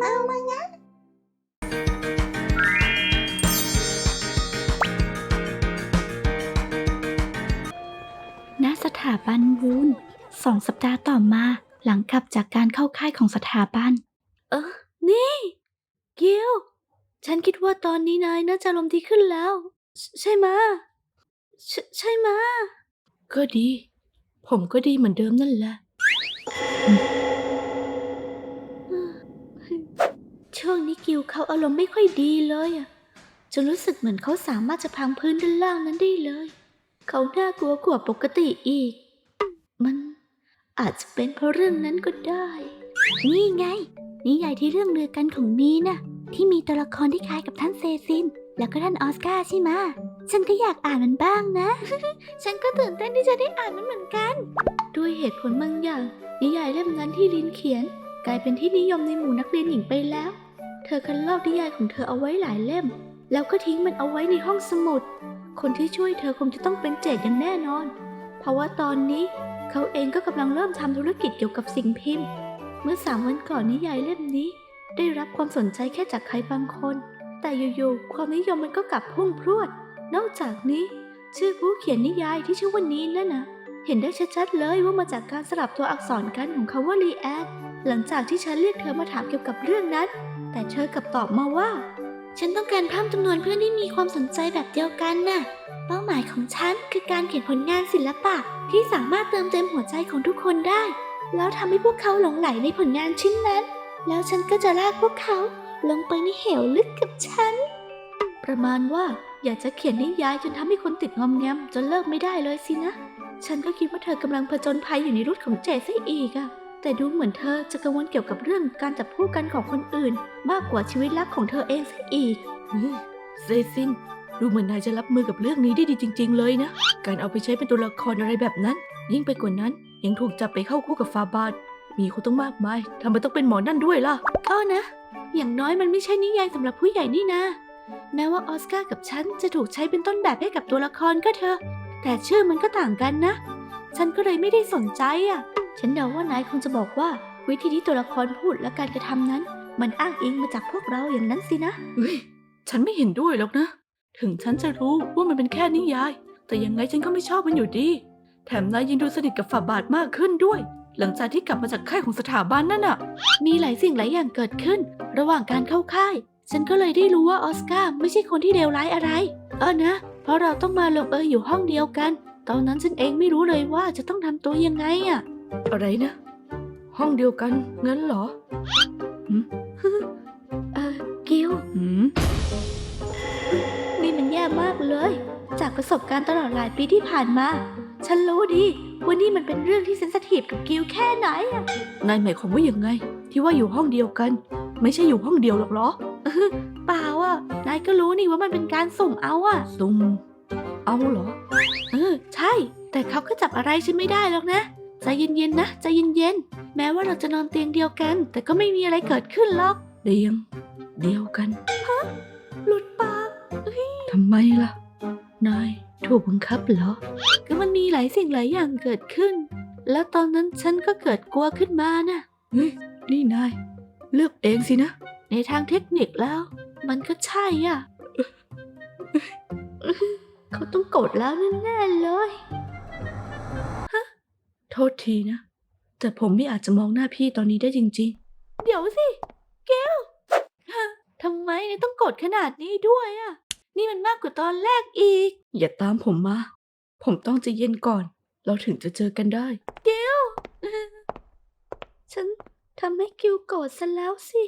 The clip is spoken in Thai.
มามานะณสถาบันวูนสองสัปดาห์ต่อมาหลังกลับจากการเข้าค่ายของสถาบัน เออ นี่ กิลฉันคิดว่าตอนนี้นายน่าจะลมณ์ดีขึ้นแล้ว ใชใช่ไหมะใชใช่ไหมะก็ดี ผมก็ดีเหมือนเดิมนั่นแหละ ช่วงนี้กิลเขาอารมณ์ไม่ค่อยดีเลยอะจนรู้สึกเหมือนเขาสามารถจะพังพื้นด้านล่างนั้นได้เลย เขาน่ากลัวกว่าปกติอีก มันอาจจะเป็นเพราะเรื่องนั้นก็ได้ นี่ไง นิยายที่เรื่องเรือกันของนีน่ะ ที่มีตัวละครที่คล้ายกับท่านเซซิน แล้วก็ท่านออสการ์ใช่ไหมะฉันก็อยากอ่านมันบ้างนะ ฉันก็ตื่นเต้นที่จะได้อ่านมันเหมือนกัน ด้วยเหตุผลบางอย่าง นิยายเล่มนั้นที่ลินเขียน กลายเป็นที่นิยมในหมู่นักเรียนหญิงไปแล้ว เธอคันลอกนิยายของเธอเอาไว้หลายเล่ม แล้วก็ทิ้งมันเอาไว้ในห้องสมุด คนที่ช่วยเธอคงจะต้องเป็นเจดอย่างแน่นอน เพราะว่าตอนนี้เขาเองก็กำลังเริ่มทำธุรกิจเกี่ยวกับสิ่งพิมพ์ เมื่อสามวันก่อนนิยายเล่มนี้ ได้รับความสนใจแค่จากใครบางคน แต่อยู่ๆความนิยมมันก็กลับพุ่งพรวด นอกจากนี้ ชื่อผู้เขียนนิยายที่ชื่อว่านีนนั่นนะ เห็นได้ชัดๆเลยว่ามาจากการสลับตัวอักษรกันของคาว่ารีแอดหลังจากที่ฉันเรียกเธอมาถามเกี่ยวกับเรื่องนั้น แต่เธอกลับตอบมาว่า ฉันต้องการเพิ่มจำนวนเพื่อนที่มีความสนใจแบบเดียวกันน่ะ เป้าหมายของฉันคือการเขียนผลงานศิลปะ ที่สามารถเติมเต็มหัวใจของทุกคนได้ แล้วทำให้พวกเขาหลงไหลในผลงานชิ้นนั้น แล้วฉันก็จะลากพวกเขา ลงไปในเหวลึกกับฉัน ประมาณว่าอยากจะเขียนนิยายจนทำให้คนติดงอมแงมจนเลิกไม่ได้เลยสินะ ฉันก็คิดว่าเธอกำลังผจญภัยอยู่ในรุดของเจซะอีกอะแต่ดูเหมือนเธอจะกังวลเกี่ยวกับเรื่องการจับคู่กันของคนอื่น มากกว่าชีวิตรักของเธอเองซะอีกเฮ้ยเซซินดูเหมือนนายจะรับมือกับเรื่องนี้ได้ดีจริง ๆ เลยนะ การเอาไปใช้เป็นตัวละครอะไรแบบนั้น ยิ่งไปกว่านั้นยังถูกจับไปเข้าคู่กับฟาบาดมีคนต้องมากมายทำไมต้องเป็นหมอนั่นด้วยล่ะก็นะ อย่างน้อยมันไม่ใช่นิยายสำหรับผู้ใหญ่นี่นะ แม้ว่าออสการ์กับฉันจะถูกใช้เป็นต้นแบบให้กับตัวละครก็เถอะ แต่ชื่อมันก็ต่างกันนะ ฉันก็เลยไม่ได้สนใจอะ ฉันเดาว่านายคงจะบอกว่า วิธีที่ตัวละครพูดและการกระทำนั้น มันอ้างอิงมาจากพวกเราอย่างนั้นสินะเฮ้ยฉันไม่เห็นด้วยหรอกนะ ถึงฉันจะรู้ว่ามันเป็นแค่นิยาย แต่ยังไงฉันก็ไม่ชอบมันอยู่ดี แถมนายยังดูสนิทกับฝาบาทมากขึ้นด้วย หลังจากที่กลับมาจากค่ายของสถาบันนั่นน่ะ มีหลายสิ่งหลายอย่างเกิดขึ้น ระหว่างการเข้าค่าย ฉันก็เลยได้รู้ว่าออสการ์ไม่ใช่คนที่เลวร้ายอะไร เออนะ เพราะเราต้องมาลงเอยอยู่ห้องเดียวกัน ตอนนั้นฉันเองไม่รู้เลยว่าจะต้องทำตัวยังไงอะอะไรนะ ห้องเดียวกันงั้นเหรอเออกิลหืมนี่มันแย่มากเลย จากประสบการณ์ตลอดหลายปีที่ผ่านมา ฉันรู้ดีว่านี่มันเป็นเรื่องที่เซนสทีฟกับกิลแค่ไหนอะนายหมายความว่ายังไง ที่ว่าอยู่ห้องเดียวกัน ไม่ใช่อยู่ห้องเดียวหรอกเหรอ เปล่าอะนายก็รู้นี่ว่ามันเป็นการสุ่มเอาอะซุ่ม เอาเหรอ เออ ใช่ แต่เขาก็จับอะไรฉันไม่ได้หรอกนะ ใจเย็นๆนะ ใจเย็นๆ แม้ว่าเราจะนอนเตียงเดียวกัน แต่ก็ไม่มีอะไรเกิดขึ้นหรอก เตียง เดียวกันหลุดปากทำไมล่ะ นายถูกบังคับเหรอ ก็มันมีหลายสิ่งหลายอย่างเกิดขึ้น แล้วตอนนั้นฉันก็เกิดกลัวขึ้นมาน่ะเฮ้ยนี่นาย เลือกเองสินะ ในทางเทคนิคแล้ว มันก็ใช่อะ เขาต้องโกรธแล้วแน่ๆเลยโทษทีนะ แต่ผมไม่อาจจะมองหน้าพี่ตอนนี้ได้จริงเดี๋ยวสิเกลฮะทำไมนายต้องโกรธขนาดนี้ด้วยอะ นี่มันมากกว่าตอนแรกอีกๆอย่าตามผมมา ผมต้องใจะเย็นก่อน เราถึงจะเจอกันได้ฉันทำให้กิวโกรธซะแล้วสิ